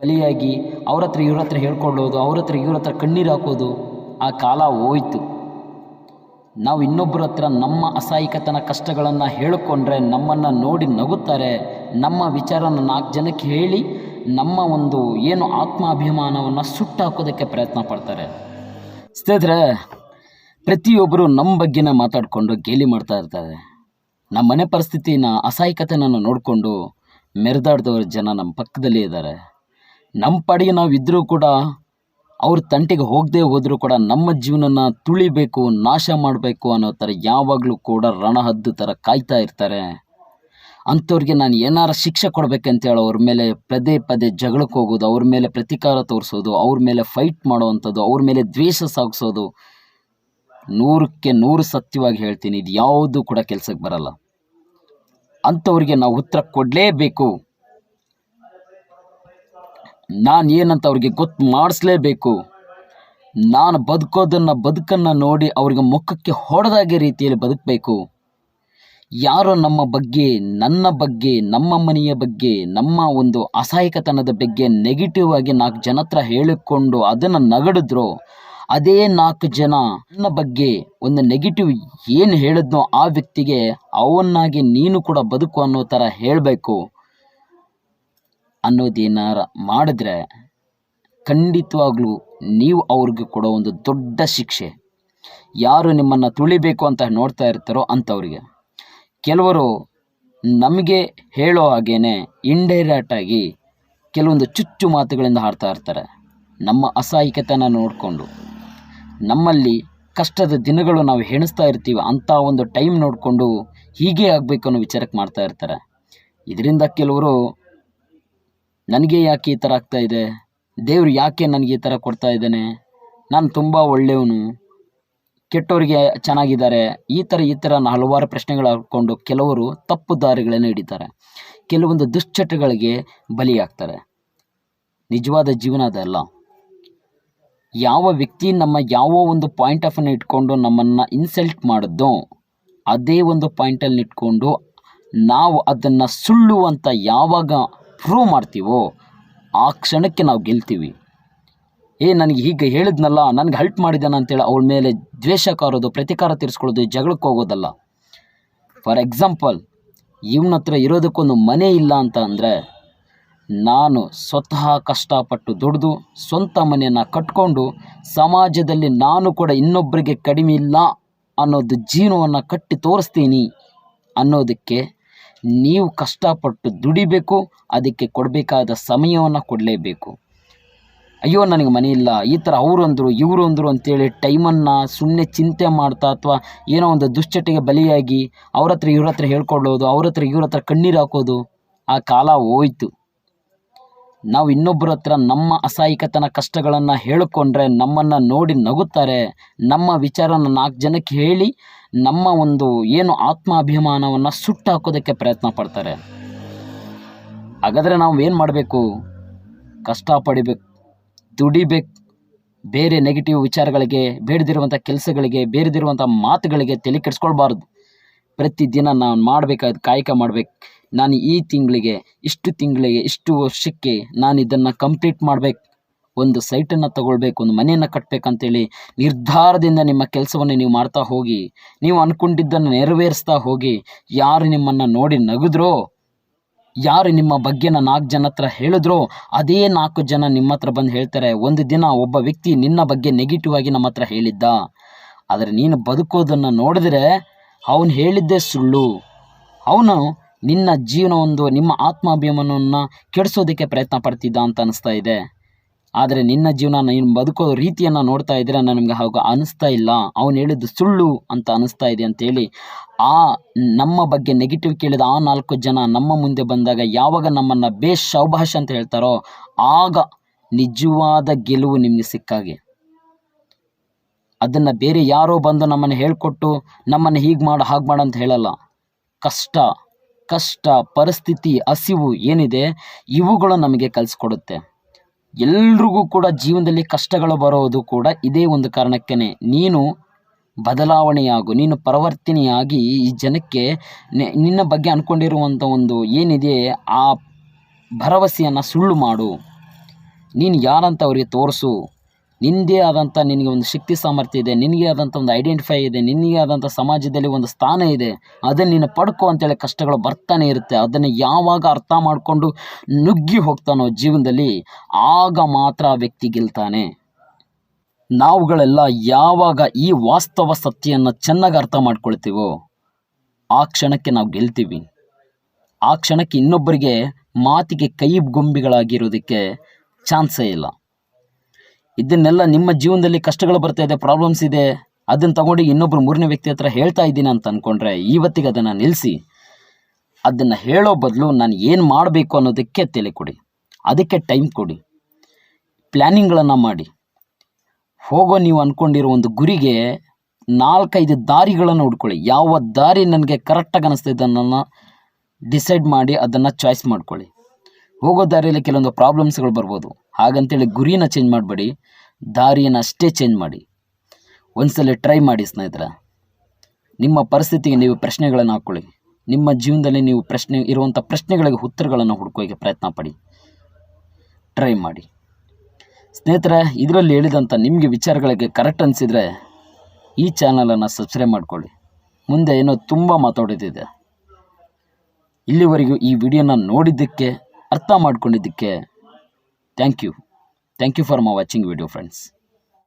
ಬಲಿಯಾಗಿ ಅವ್ರ ಹತ್ರ, ಇವ್ರ ಹತ್ರ ಹೇಳ್ಕೊಳ್ಳೋದು ಅವ್ರ ಹತ್ರ, ಇವ್ರ ಹತ್ರ ಕಣ್ಣೀರು ಹಾಕೋದು, ಆ ಕಾಲ ಹೋಯ್ತು. ನಾವು ಇನ್ನೊಬ್ಬರ ಹತ್ರ ನಮ್ಮ ಅಸಹಾಯಕತನ ಕಷ್ಟಗಳನ್ನು ಹೇಳಿಕೊಂಡ್ರೆ ನಮ್ಮನ್ನು ನೋಡಿ ನಗುತ್ತಾರೆ, ನಮ್ಮ ವಿಚಾರನ ನಾಲ್ಕು ಜನಕ್ಕೆ ಹೇಳಿ, ನಮ್ಮ ಒಂದು ಏನು ಆತ್ಮಾಭಿಮಾನವನ್ನು ಸುಟ್ಟಾಕೋದಕ್ಕೆ ಪ್ರಯತ್ನ ಪಡ್ತಾರೆ. ಸ್ನೇಹಿತರೆ ಪ್ರತಿಯೊಬ್ಬರು ನಮ್ಮ ಬಗ್ಗೆನೇ ಮಾತಾಡಿಕೊಂಡು ಗೇಲಿ ಮಾಡ್ತಾ ಇರ್ತಾರೆ. ನಮ್ಮ ಮನೆ ಪರಿಸ್ಥಿತಿನ ಅಸಹಾಯಕತೆನ ನೋಡಿಕೊಂಡು ಮೆರೆದಾಡ್ದವ್ರ ಜನ ನಮ್ಮ ಪಕ್ಕದಲ್ಲೇ ಇದ್ದಾರೆ. ನಮ್ಮ ಪಾಡಿಗೆ ನಾವು ಇದ್ದರೂ ಕೂಡ ಅವ್ರ ತಂಟೆಗೆ ಹೋಗದೆ ಹೋದರೂ ಕೂಡ ನಮ್ಮ ಜೀವನನ ತುಳಿಬೇಕು, ನಾಶ ಮಾಡಬೇಕು ಅನ್ನೋ ಥರ ಯಾವಾಗಲೂ ಕೂಡ ರಣಹದ್ದು ಥರ ಕಾಯ್ತಾ ಇರ್ತಾರೆ. ಅಂಥವ್ರಿಗೆ ನಾನು ಏನಾರ ಶಿಕ್ಷೆ ಕೊಡಬೇಕಂತೇಳಿ ಅವ್ರ ಮೇಲೆ ಪದೇ ಪದೇ ಜಗಳಕ್ಕೆ ಹೋಗೋದು, ಅವ್ರ ಮೇಲೆ ಪ್ರತಿಕಾರ ತೋರಿಸೋದು, ಅವ್ರ ಮೇಲೆ ಫೈಟ್ ಮಾಡೋವಂಥದ್ದು, ಅವ್ರ ಮೇಲೆ ದ್ವೇಷ ಸಾಗಿಸೋದು, ನೂರಕ್ಕೆ ನೂರು ಸತ್ಯವಾಗಿ ಹೇಳ್ತೀನಿ ಇದು ಯಾವುದೂ ಕೂಡ ಕೆಲಸಕ್ಕೆ ಬರಲ್ಲ. ಅಂಥವ್ರಿಗೆ ನಾವು ಉತ್ತರ ಕೊಡಲೇಬೇಕು. ನಾನು ಏನಂತ ಅವ್ರಿಗೆ ಗೊತ್ತು ಮಾಡಿಸ್ಲೇಬೇಕು. ನಾನು ಬದುಕೋದನ್ನು ಬದುಕನ್ನು ನೋಡಿ ಅವ್ರಿಗೆ ಮುಖಕ್ಕೆ ಹೊಡೆದಾಗೆ ರೀತಿಯಲ್ಲಿ ಬದುಕಬೇಕು. ಯಾರೋ ನಮ್ಮ ಬಗ್ಗೆ, ನನ್ನ ಬಗ್ಗೆ, ನಮ್ಮ ಮನೆಯ ಬಗ್ಗೆ, ನಮ್ಮ ಒಂದು ಅಸಹಾಯಕತನದ ಬಗ್ಗೆ ನೆಗೆಟಿವ್ ಆಗಿ ನಾಲ್ಕು ಜನ ಹತ್ರ ಹೇಳಿಕೊಂಡು ಅದನ್ನು ನಗಡಿದ್ರು, ಅದೇ ನಾಲ್ಕು ಜನ ನನ್ನ ಬಗ್ಗೆ ಒಂದು ನೆಗೆಟಿವ್ ಏನು ಹೇಳಿದ್ನೋ ಆ ವ್ಯಕ್ತಿಗೆ ಅವನ್ನಾಗಿ ನೀನು ಕೂಡ ಬದುಕು ಅನ್ನೋ ಥರ ಹೇಳಬೇಕು. ಅನ್ನೋದೇನಾರ ಮಾಡಿದ್ರೆ ಖಂಡಿತವಾಗ್ಲೂ ನೀವು ಅವ್ರಿಗೆ ಕೊಡೋ ಒಂದು ದೊಡ್ಡ ಶಿಕ್ಷೆ. ಯಾರು ನಿಮ್ಮನ್ನು ತುಳಿಬೇಕು ಅಂತ ನೋಡ್ತಾ ಇರ್ತಾರೋ ಅಂಥವ್ರಿಗೆ ಕೆಲವರು ನಮಗೆ ಹೇಳೋ ಹಾಗೇನೆ ಇಂಡೈರೆಕ್ಟಾಗಿ ಕೆಲವೊಂದು ಚುಚ್ಚು ಮಾತುಗಳಿಂದ ಹಾಡ್ತಾ ಇರ್ತಾರೆ. ನಮ್ಮ ಅಸಹಾಯಕತನ ನೋಡಿಕೊಂಡು. ನಮ್ಮಲ್ಲಿ ಕಷ್ಟದ ದಿನಗಳು ನಾವು ಹೆಣಿಸ್ತಾ ಇರ್ತೀವಿ ಅಂಥ ಒಂದು ಟೈಮ್ ನೋಡಿಕೊಂಡು ಹೀಗೆ ಆಗಬೇಕು ಅನ್ನೋ ವಿಚಾರಕ್ಕೆ ಮಾಡ್ತಾ ಇರ್ತಾರೆ. ಇದರಿಂದ ಕೆಲವರು ನನಗೆ ಯಾಕೆ ಈ ಥರ ಆಗ್ತಾ ಇದೆ? ದೇವ್ರು ಯಾಕೆ ನನಗೆ ಈ ಥರ ಕೊಡ್ತಾ ಇದ್ದಾನೆ? ನಾನು ತುಂಬ ಒಳ್ಳೆಯವನು. ಕೆಟ್ಟವರಿಗೆ ಚೆನ್ನಾಗಿದ್ದಾರೆ. ಈ ಥರ ಈ ಥರ ಹಲವಾರು ಪ್ರಶ್ನೆಗಳು ಹಾಕ್ಕೊಂಡು ಕೆಲವರು ತಪ್ಪು ದಾರಿಗಳನ್ನು ಹಿಡಿತಾರೆ. ಕೆಲವೊಂದು ದುಶ್ಚಟಗಳಿಗೆ ಬಲಿಯಾಗ್ತಾರೆ. ನಿಜವಾದ ಜೀವನ ಅದಲ್ಲ ಯಾವ ವ್ಯಕ್ತಿ ನಮ್ಮ ಯಾವ ಒಂದು ಪಾಯಿಂಟ್ ಆಫನ್ನು ಇಟ್ಕೊಂಡು ನಮ್ಮನ್ನು ಇನ್ಸಲ್ಟ್ ಮಾಡಿದ್ದೋ ಅದೇ ಒಂದು ಪಾಯಿಂಟಲ್ಲಿ ಇಟ್ಕೊಂಡು ನಾವು ಅದನ್ನು ಸುಳ್ಳು ಅಂತ ಯಾವಾಗ ಪ್ರೂವ್ ಮಾಡ್ತೀವೋ, ಆ ಕ್ಷಣಕ್ಕೆ ನಾವು ಗೆಲ್ತೀವಿ. ಏ, ನನಗೆ ಹೀಗೆ ಹೇಳಿದ್ನಲ್ಲ, ನನಗೆ ಹಲ್ಟ್ ಮಾಡಿದ್ದಾನೆ ಅಂತೇಳಿ ಅವಳ ಮೇಲೆ ದ್ವೇಷ ಕಾರೋದು, ಪ್ರತೀಕಾರ ತೀರಿಸ್ಕೊಳ್ಳೋದು, ಜಗಳಕ್ಕೆ ಹೋಗೋದಲ್ಲ. ಫಾರ್ ಎಕ್ಸಾಂಪಲ್ ಇವನ ಹತ್ರ ಇರೋದಕ್ಕೊಂದು ಮನೆ ಇಲ್ಲ ಅಂತ ಅಂದರೆ, ನಾನು ಸ್ವತಃ ಕಷ್ಟಪಟ್ಟು ದುಡಿದು, ಸ್ವಂತ ಮನೆಯನ್ನು ಕಟ್ಕೊಂಡು, ಸಮಾಜದಲ್ಲಿ ನಾನು ಕೂಡ ಇನ್ನೊಬ್ಬರಿಗೆ ಕಡಿಮೆ ಇಲ್ಲ ಅನ್ನೋದು ಜೀವನವನ್ನು ಕಟ್ಟಿ ತೋರಿಸ್ತೀನಿ ಅನ್ನೋದಕ್ಕೆ ನೀವು ಕಷ್ಟಪಟ್ಟು ದುಡಿಬೇಕು, ಅದಕ್ಕೆ ಕೊಡಬೇಕಾದ ಸಮಯವನ್ನು ಕೊಡಲೇಬೇಕು. ಅಯ್ಯೋ, ನನಗೆ ಮನೆ ಇಲ್ಲ ಈ ಥರ ಅವರು ಅಂದರು ಇವರು ಅಂದರು ಅಂತೇಳಿ ಟೈಮನ್ನು ಸುಮ್ಮನೆ ಚಿಂತೆ ಮಾಡ್ತಾ ಅಥವಾ ಏನೋ ಒಂದು ದುಶ್ಚಟಿಗೆ ಬಲಿಯಾಗಿ ಅವ್ರ ಹತ್ರ ಇವ್ರ ಹತ್ರ ಹೇಳ್ಕೊಳ್ಳೋದು ಅವ್ರ ಹತ್ರ ಇವ್ರ ಹತ್ರ ಕಣ್ಣೀರು ಹಾಕೋದು, ಆ ಕಾಲ ಹೋಯ್ತು. ನಾವು ಇನ್ನೊಬ್ಬರ ಹತ್ರ ನಮ್ಮ ಅಸಹಾಯಕತನ ಕಷ್ಟಗಳನ್ನು ಹೇಳಿಕೊಂಡ್ರೆ ನಮ್ಮನ್ನು ನೋಡಿ ನಗುತ್ತಾರೆ. ನಮ್ಮ ವಿಚಾರನ ನಾಲ್ಕು ಜನಕ್ಕೆ ಹೇಳಿ ನಮ್ಮ ಒಂದು ಏನು ಆತ್ಮಾಭಿಮಾನವನ್ನು ಸುಟ್ಟಾಕೋದಕ್ಕೆ ಪ್ರಯತ್ನ ಪಡ್ತಾರೆ. ಹಾಗಾದರೆ ನಾವು ಏನು ಮಾಡಬೇಕು? ಕಷ್ಟ ಪಡಿಬೇಕು, ದುಡಿಬೇಕು, ಬೇರೆ ನೆಗೆಟಿವ್ ವಿಚಾರಗಳಿಗೆ ಬೇಡದಿರುವಂಥ ಕೆಲಸಗಳಿಗೆ ಬೇರೆದಿರುವಂಥ ಮಾತುಗಳಿಗೆ ತಲೆ ಕೆಡಿಸ್ಕೊಳ್ಬಾರ್ದು. ಪ್ರತಿದಿನ ನಾನು ಮಾಡಬೇಕಾದ ಕಾಯಕ ಮಾಡಬೇಕು. ನಾನು ಈ ತಿಂಗಳಿಗೆ, ಇಷ್ಟು ತಿಂಗಳಿಗೆ, ಇಷ್ಟು ವರ್ಷಕ್ಕೆ ನಾನು ಇದನ್ನು ಕಂಪ್ಲೀಟ್ ಮಾಡಬೇಕು. ಒಂದು ಸೈಟನ್ನು ತಗೊಳ್ಬೇಕು, ಒಂದು ಮನೆಯನ್ನು ಕಟ್ಟಬೇಕಂತೇಳಿ ನಿರ್ಧಾರದಿಂದ ನಿಮ್ಮ ಕೆಲಸವನ್ನು ನೀವು ಮಾಡ್ತಾ ಹೋಗಿ, ನೀವು ಅಂದ್ಕೊಂಡಿದ್ದನ್ನು ನೆರವೇರಿಸ್ತಾ ಹೋಗಿ, ಯಾರು ನಿಮ್ಮನ್ನು ನೋಡಿ ನಗಿದ್ರೋ, ಯಾರು ನಿಮ್ಮ ಬಗ್ಗೆನ ನಾಲ್ಕು ಜನ ಹತ್ರ ಹೇಳಿದ್ರೋ, ಅದೇ ನಾಲ್ಕು ಜನ ನಿಮ್ಮ ಹತ್ರ ಬಂದು ಹೇಳ್ತಾರೆ. ಒಂದು ದಿನ ಒಬ್ಬ ವ್ಯಕ್ತಿ ನಿನ್ನ ಬಗ್ಗೆ ನೆಗೆಟಿವ್ ಆಗಿ ನಮ್ಮ ಹತ್ರ ಹೇಳಿದ್ದ. ಆದರೆ ನೀನು ಬದುಕೋದನ್ನು ನೋಡಿದ್ರೆ ಅವನು ಹೇಳಿದ್ದೇ ಸುಳ್ಳು. ಅವನು ನಿನ್ನ ಜೀವನ ಒಂದು ನಿಮ್ಮ ಆತ್ಮಾಭಿಮಾನವನ್ನು ಕೆಡಿಸೋದಕ್ಕೆ ಪ್ರಯತ್ನ ಪಡ್ತಿದ್ದ ಅಂತ ಅನಿಸ್ತಾ ಇದೆ. ಆದರೆ ನಿನ್ನ ಜೀವನ ನೀನು ಬದುಕೋ ರೀತಿಯನ್ನು ನೋಡ್ತಾ ಇದ್ರೆ ನನಗೆ ಹಾಗೆ ಅನಿಸ್ತಾ ಇಲ್ಲ. ಅವನು ಹೇಳಿದ್ದು ಸುಳ್ಳು ಅಂತ ಅನಿಸ್ತಾ ಇದೆ ಅಂತೇಳಿ ಆ ನಮ್ಮ ಬಗ್ಗೆ ನೆಗೆಟಿವ್ ಕೇಳಿದ ಆ ನಾಲ್ಕು ಜನ ನಮ್ಮ ಮುಂದೆ ಬಂದಾಗ ಯಾವಾಗ ನಮ್ಮನ್ನು ಬೇಷ್ ಶೌಭಾಷ್ ಅಂತ ಹೇಳ್ತಾರೋ, ಆಗ ನಿಜವಾದ ಗೆಲುವು ನಿಮಗೆ ಸಿಕ್ಕಾಗೆ. ಅದನ್ನು ಬೇರೆ ಯಾರೋ ಬಂದು ನಮ್ಮನ್ನು ಹೇಳಿಕೊಟ್ಟು, ನಮ್ಮನ್ನು ಹೀಗೆ ಮಾಡು, ಹಾಗೆ ಮಾಡು ಅಂತ ಹೇಳಲ್ಲ. ಕಷ್ಟ. ಕಷ್ಟ, ಪರಿಸ್ಥಿತಿ, ಹಸಿವು ಏನಿದೆ, ಇವುಗಳು ನಮಗೆ ಕಲಿಸ್ಕೊಡುತ್ತೆ. ಎಲ್ರಿಗೂ ಕೂಡ ಜೀವನದಲ್ಲಿ ಕಷ್ಟಗಳು ಬರೋದು ಕೂಡ ಇದೇ ಒಂದು ಕಾರಣಕ್ಕೇ ನೀನು ಬದಲಾವಣೆಯಾಗು, ನೀನು ಪರಿವರ್ತನೆಯಾಗಿ ಈ ಜನಕ್ಕೆ ನಿನ್ನ ಬಗ್ಗೆ ಅಂದ್ಕೊಂಡಿರುವಂಥ ಒಂದು ಏನಿದೆ, ಆ ಭರವಸೆಯನ್ನು ಸುಳ್ಳು ಮಾಡು. ನೀನು ಯಾರಂತ ಅವರಿಗೆ ತೋರಿಸು. ನಿನ್ನದೇ ಆದಂಥ ನಿನಗೆ ಒಂದು ಶಕ್ತಿ ಸಾಮರ್ಥ್ಯ ಇದೆ, ನಿನಗೆ ಆದಂಥ ಒಂದು ಐಡೆಂಟಿಫೈ ಇದೆ, ನಿನಗೆ ಆದಂಥ ಸಮಾಜದಲ್ಲಿ ಒಂದು ಸ್ಥಾನ ಇದೆ. ಅದನ್ನು ನೀನು ಪಡ್ಕೊ ಅಂತೇಳಿ ಕಷ್ಟಗಳು ಬರ್ತಾನೆ ಇರುತ್ತೆ. ಅದನ್ನು ಯಾವಾಗ ಅರ್ಥ ಮಾಡಿಕೊಂಡು ನುಗ್ಗಿ ಹೋಗ್ತಾನೋ ಜೀವನದಲ್ಲಿ, ಆಗ ಮಾತ್ರ ಆ ವ್ಯಕ್ತಿ ಗೆಲ್ತಾನೆ. ನಾವುಗಳೆಲ್ಲ ಯಾವಾಗ ಈ ವಾಸ್ತವ ಸತ್ಯನ್ನು ಚೆನ್ನಾಗಿ ಅರ್ಥ ಮಾಡ್ಕೊಳ್ತೀವೋ, ಆ ಕ್ಷಣಕ್ಕೆ ನಾವು ಗೆಲ್ತೀವಿ. ಆ ಕ್ಷಣಕ್ಕೆ ಇನ್ನೊಬ್ಬರಿಗೆ ಮಾತಿಗೆ ಕೈ ಗೊಂಬಿಗಳಾಗಿರೋದಕ್ಕೆ ಚಾನ್ಸೇ ಇಲ್ಲ. ಇದನ್ನೆಲ್ಲ ನಿಮ್ಮ ಜೀವನದಲ್ಲಿ ಕಷ್ಟಗಳು ಬರ್ತಾ ಇದೆ ಪ್ರಾಬ್ಲಮ್ಸ್ ಇದೆ, ಅದನ್ನು ತಗೊಂಡು ಇನ್ನೊಬ್ಬರು ಮೂರನೇ ವ್ಯಕ್ತಿ ಹತ್ರ ಹೇಳ್ತಾ ಇದ್ದೀನಿ ಅಂತ ಅಂದ್ಕೊಂಡ್ರೆ ಇವತ್ತಿಗೆ ಅದನ್ನು ನಿಲ್ಲಿಸಿ ಅದನ್ನು ಹೇಳೋ ಬದಲು ನಾನು ಏನು ಮಾಡಬೇಕು ಅನ್ನೋದಕ್ಕೆ ತಲೆ ಕೊಡಿ. ಅದಕ್ಕೆ ಟೈಮ್ ಕೊಡಿ. ಪ್ಲ್ಯಾನಿಂಗ್ಗಳನ್ನು ಮಾಡಿ. ಹೋಗೋ ನೀವು ಅಂದ್ಕೊಂಡಿರೋ ಒಂದು ಗುರಿಗೆ ನಾಲ್ಕೈದು ದಾರಿಗಳನ್ನು ಹುಡ್ಕೊಳ್ಳಿ. ಯಾವ ದಾರಿ ನನಗೆ ಕರೆಕ್ಟಾಗಿ ಅನ್ನಿಸ್ತಿದೆ ಅನ್ನೋನ್ನ ಡಿಸೈಡ್ ಮಾಡಿ ಅದನ್ನು ಚಾಯ್ಸ್ ಮಾಡ್ಕೊಳ್ಳಿ. ಹೋಗೋ ದಾರಿಯಲ್ಲಿ ಕೆಲವೊಂದು ಪ್ರಾಬ್ಲಮ್ಸ್ಗಳು ಬರ್ಬೋದು. ಹಾಗಂತೇಳಿ ಗುರಿನ ಚೇಂಜ್ ಮಾಡಬೇಡಿ. ದಾರಿಯನ್ನು ಅಷ್ಟೇ ಚೇಂಜ್ ಮಾಡಿ. ಒಂದ್ಸಲ ಟ್ರೈ ಮಾಡಿ ಸ್ನೇಹಿತರ. ನಿಮ್ಮ ಪರಿಸ್ಥಿತಿಗೆ ನೀವು ಪ್ರಶ್ನೆಗಳನ್ನು ಹಾಕ್ಕೊಳ್ಳಿ ನಿಮ್ಮ ಜೀವನದಲ್ಲಿ ನೀವು ಪ್ರಶ್ನೆ, ಇರುವಂಥ ಪ್ರಶ್ನೆಗಳಿಗೆ ಉತ್ತರಗಳನ್ನು ಹುಡ್ಕೋಕ್ಕೆ ಪ್ರಯತ್ನ ಪಡಿ. ಟ್ರೈ ಮಾಡಿ. ಸ್ನೇಹಿತರೆ, ಇದರಲ್ಲಿ ಹೇಳಿದಂಥ ನಿಮಗೆ ವಿಚಾರಗಳಿಗೆ ಕರೆಕ್ಟ್ ಅನಿಸಿದರೆ ಈ ಚಾನಲನ್ನು ಸಬ್ಸ್ಕ್ರೈಬ್ ಮಾಡಿಕೊಳ್ಳಿ. ಮುಂದೆ ಏನೋ ತುಂಬ ಮಾತಾಡೋದಿದೆ. ಇಲ್ಲಿವರೆಗೂ ಈ ವಿಡಿಯೋನ ನೋಡಿದ್ದಕ್ಕೆ ಅರ್ಥ ಮಾಡ್ಕೊಂಡಿದ್ದಕ್ಕೆ thank you thank you for my watching video friends